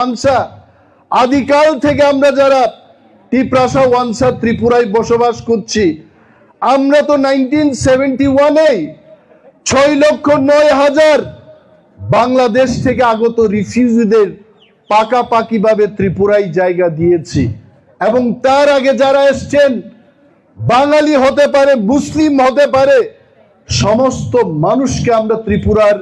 ওয়ানসা, আদিকাল থেকে আমরা যারা ত্রিপ্রাসা ওয়ানসা ত্রিপুরায় বসবাস করছি, আমরা তো নাইনটিন সেভেন্টি ওয়ানেই ছয় লক্ষ নয় হাজার বাংলাদেশ থেকে আগত রিফিউজিদের পাকাপাকি ভাবে ত্রিপুরায় জায়গা দিয়েছি। এবং তার আগে যারা এসছেন, বাঙালি হতে পারে, মুসলিম হতে পারে, সমস্ত মানুষকে আমরা ত্রিপুরার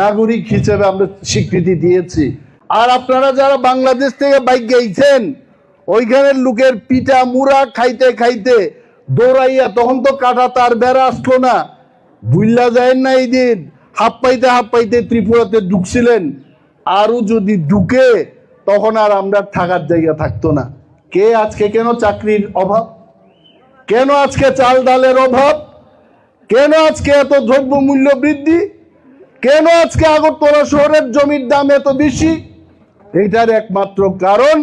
নাগরিক হিসেবে আমরা স্বীকৃতি দিয়েছি। আর আপনারা যারা বাংলাদেশ থেকে বাইক গেছেন ওইখানের লোকের পিঠা মুড়া খাইতে খাইতে দৌড়াইয়া তখন তো কাটা তার বেড়া আসলো না। বুঝলা যায় না এই দিন। হাফ পাইতে হাফ পাইতে ত্রিপুরাতে ঢুকছিলেন। আরও যদি ঢুকে, তখন আর আমরা থাকার জায়গা থাকতো না। কে আজকে কেন চাকরির অভাব? কেন আজকে চাল ডালের অভাব? কেন আজকে এত দ্রব্য মূল্য বৃদ্ধি? কেন আজকে আগরতলা শহরের জমির দাম এত বেশি? এটার একমাত্র কারণ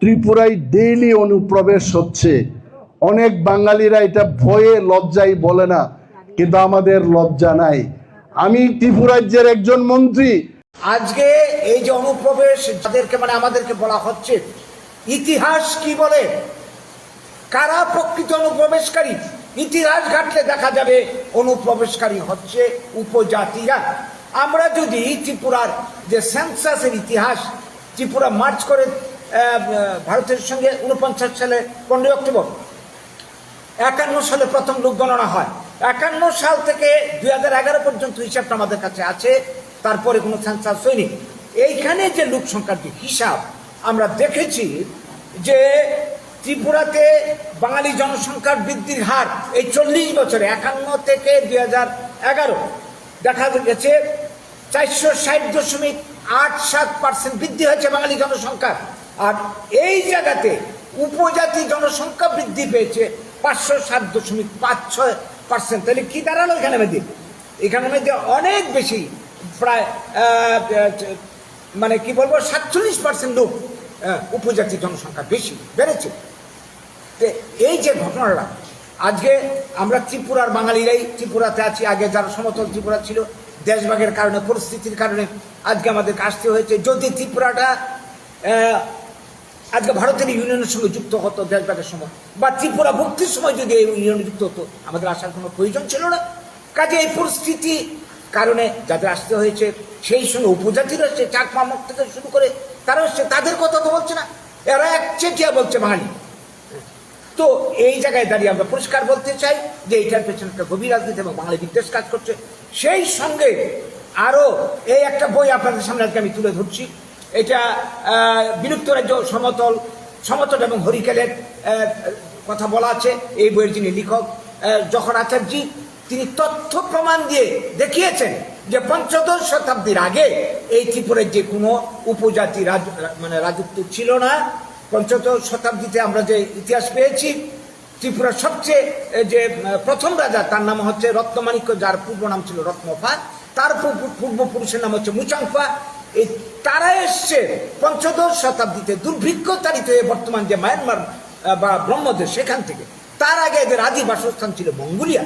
ত্রিপুরায় ডেইলি অনুপ্রবেশ হচ্ছে। অনেক বাঙালিরা এটা ভয়ে, লজ্জায় বলে না, কিন্তু আমাদের লজ্জা নাই। আমি ত্রিপুরাজ্যের একজন মন্ত্রী। আজকে এই যে অনুপ্রবেশ যাদেরকে মানে আমাদেরকে বলা হচ্ছে, ইতিহাস কি বলে? কারা প্রকৃত অনুপ্রবেশকারী? ইতিহাস ঘাটলে দেখা যাবে অনুপ্রবেশকারী হচ্ছে উপজাতিরা। আমরা যদি ত্রিপুরার যে সেন্সাসের ইতিহাস ত্রিপুরা মার্চ করে ভারতের সঙ্গে উনপঞ্চাশ সালে পনেরোই অক্টোবর। একান্ন সালে প্রথম লোক গণনা হয়। একান্ন সাল থেকে দু হাজার এগারো পর্যন্ত হিসাবটা আমাদের কাছে আছে, তারপরে কোনো সেন্সাস হয়নি। এইখানে যে লোক সংখ্যার যে হিসাব, আমরা দেখেছি যে ত্রিপুরাতে বাঙালি জনসংখ্যার বৃদ্ধির হার এই চল্লিশ বছরে, একান্ন থেকে দুই দেখা গেছে চারশো ষাট দশমিক আট সাত পার্সেন্ট বৃদ্ধি হয়েছে বাঙালি জনসংখ্যা। আর এই জায়গাতে উপজাতি জনসংখ্যা বৃদ্ধি পেয়েছে পাঁচশো সাত দশমিক পাঁচ ছয় পার্সেন্ট তাহলে কি দাঁড়াল এখানে মধ্যে? এখানে মধ্যে অনেক বেশি, প্রায় মানে কি বলব, সাতচল্লিশ পার্সেন্ট লোক উপজাতি জনসংখ্যা বেশি বেড়েছে। তো এই যে ঘটনাটা, আজকে আমরা ত্রিপুরার বাঙালিরাই ত্রিপুরাতে আছি, আগে যারা সমতল ত্রিপুরা ছিল দেশভাগের কারণে, পরিস্থিতির কারণে আজকে আমাদেরকে আসতে হয়েছে। যদি ত্রিপুরাটা আজকে ভারতের ইউনিয়নের সঙ্গে যুক্ত হতো দেশভাগের সময় বা ত্রিপুরা মুক্তির সময় যদি এই ইউনিয়নে যুক্ত হতো, আমাদের আসার কোনো প্রয়োজন ছিল না। কাজে এই পরিস্থিতি কারণে যাদের আসতে হয়েছে, সেই সঙ্গে উপজাতিরা এসছে চাকমা মুখ থেকে শুরু করে তারা এসছে তাদের কথা তো বলছে না। এরা এক চেটিয়া বলছে বাঙালি। তো এই জায়গায় দাঁড়িয়ে আমরা পরিষ্কার বলতে চাই যে এইটার পেছনে একটা গভীর রাজনীতি এবং বাঙালি বিদ্বেষ কাজ করছে। সেই সঙ্গে আরও এই একটা বই আপনাদের সামনে আজকে আমি তুলে ধরছি। এটা বিলুপ্ত রাজ্য সমতল সমতল এবং হরিকেলের কথা বলা আছে এই বইয়ের যিনি লেখক জহর আচার্যি তিনি তথ্য প্রমাণ দিয়ে দেখিয়েছেন যে পঞ্চদশ শতাব্দীর আগে এই ত্রিপুরের যে কোনো উপজাতি রাজ মানে রাজত্ব ছিল না। পঞ্চদশ শতাব্দীতে আমরা যে ইতিহাস পেয়েছি ত্রিপুরার সবচেয়ে যে প্রথম রাজা, তার নাম হচ্ছে রত্নমাণিক্য, যার পূর্ব নাম ছিল রত্নফা। তার পূর্বপুরুষের নাম হচ্ছে মুচাংফা। এই তারা এসছে পঞ্চদশ শতাব্দীতে দুর্ভিক্ষ হয়ে বর্তমান যে মায়ানমার বা ব্রহ্মদেশ সেখান থেকে। তার আগে এদের আদি বাসস্থান ছিল মঙ্গোলিয়া।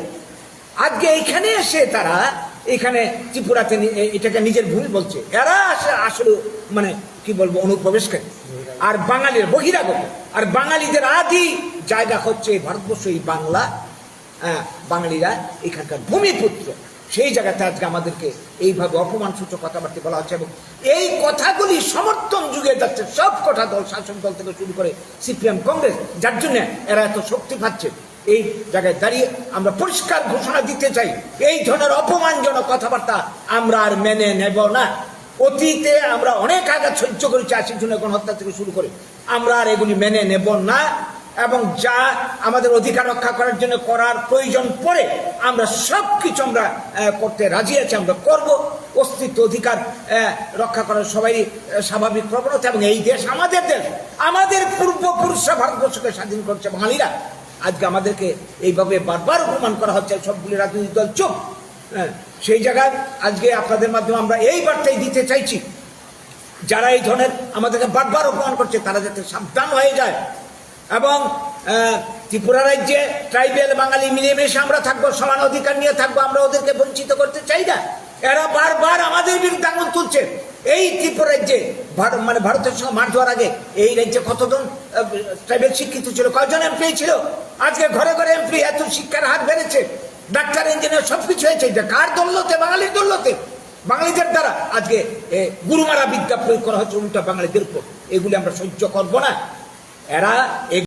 আজকে এইখানে এসে তারা এখানে ত্রিপুরাতে এটাকে নিজের ভূমি বলছে। এরা আসে- আসলে মানে কি বলব, অনুপ্রবেশকারী। আর বাঙালির বহিরাগত। আর বাঙালিদের আদি জায়গা হচ্ছে এই ভারতবর্ষ এই বাংলা হ্যাঁ, বাঙালিরা এখানকার ভূমিপুত্র। সেই জায়গাতে আজকে আমাদেরকে এইভাবে অপমান সূচক কথাবার্তা বলা হচ্ছে এবং এই কথাগুলি সমর্থন যুগে যাচ্ছে সব কটা দল শাসক দল থেকে শুরু করে সিপিএম কংগ্রেস যার জন্য এরা এত শক্তি পাচ্ছে। এই জায়গায় দাঁড়িয়ে আমরা পরিষ্কার ঘোষণা দিতে চাই এই ধরনের অপমানজনক কথাবার্তা আমরা আর মেনে নেব না। অতীতে আমরা অনেক আঘাত সহ্য করেছি আশি জনের গণহত্যা থেকে শুরু করে। আমরা আর এগুলি মেনে নেব না। এবং যা আমাদের অধিকার রক্ষা করার জন্য করার প্রয়োজন পড়ে আমরা সব কিছু আমরা করতে রাজি আছি আমরা করব। অস্তিত্ব অধিকার রক্ষা করার সবাই স্বাভাবিক প্রবণতা এবং এই দেশ আমাদের দেশ আমাদের পূর্বপুরুষরা ভারতবর্ষকে স্বাধীন করছে বাঙালিরা। আজকে আমাদেরকে এইভাবে বারবার অপমান করা হচ্ছে সবগুলি রাজনৈতিক দল হ্যাঁ, সেই জায়গায় আজকে আপনাদের মাধ্যমে আমরা এই বার্তাই দিতে চাইছি যারা এই ধরনের আমাদেরকে বারবার অপমান করছে তারা যাতে সাবধান হয়ে যায়। এবং ত্রিপুরা রাজ্যে ট্রাইবেল বাঙালি মিলেমিশে আমরা থাকব, সমান অধিকার নিয়ে থাকব, আমরা ওদেরকে বঞ্চিত করতে চাই না। এরা বারবার আমাদের বিরুদ্ধে আঙুল তুলছে। এই ত্রিপুরা রাজ্যে মানে ভারতের সঙ্গে মাঠ দেওয়ার আগে এই রাজ্যে কতজন ট্রাইবেল শিক্ষিত ছিল, কয়জন এমপি ছিল? আজকে ঘরে ঘরে এমপি, এত শিক্ষার হার বেড়েছে। ডাক্তার, ইঞ্জিনিয়ার সবকিছু হয়েছে। এটা কার দৌলতে বাঙালির দৌলতে বাঙালিদের দ্বারা আজকে গুরুমারা প্রয়োগ করা হচ্ছে উল্টা বাঙালিদের উপর। এগুলি আমরা সহ্য করব না। এরা